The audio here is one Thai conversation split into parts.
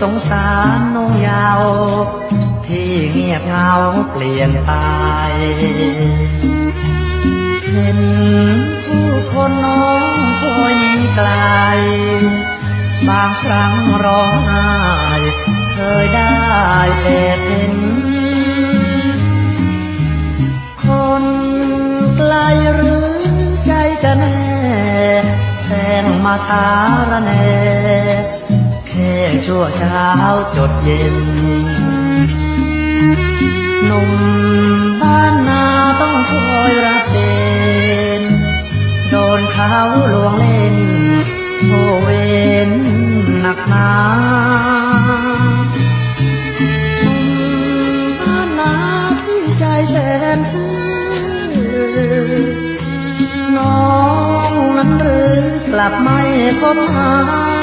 สงสารน้องยาว ที่เงียบเงาเปลี่ยนไป เห็นผู้คนน้องคอยหนีไกล บางครั้งร้องไห้เคยได้แอบเห็นคนไกลหรือใจจะแน่แสงมาสารแน่ แค่ชั่วเช้าจดเย็นหนุ่มบ้านนาต้องคอยรับเป็นโดนเขาลวงเล่นโอเวนหนักหนาหนุ่มบ้านนาที่ใจแสนซื่อน้องนั้นหรือกลับไม่คบหา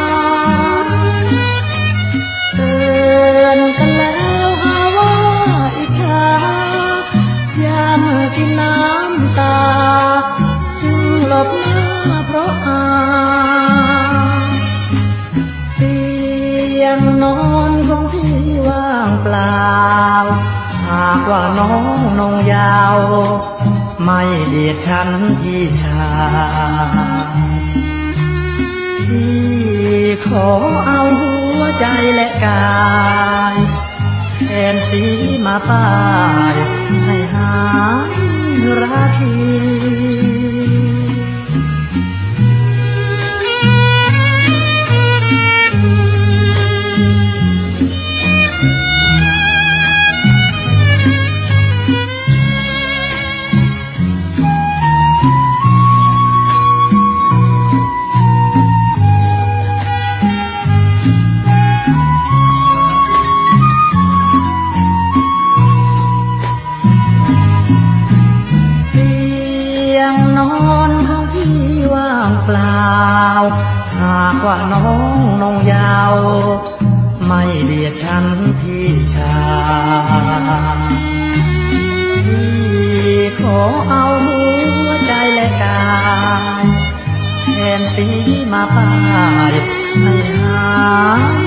กินน้ำตา จึงหลบหน้าเพราะอาเตียงนอนของพี่ว่างเปล่า หากว่าน้องนงยาว ไม่เดียดฉันพี่ชายที่ขอเอาหัวใจและกายแทนสีมาป้ายให้หาย ร เปล่า หากว่าน้องน้องยาว ไม่เดียดฉันพี่ชายพี่ขอเอาหัวใจและกายแทนสีมาป้ายให้หาย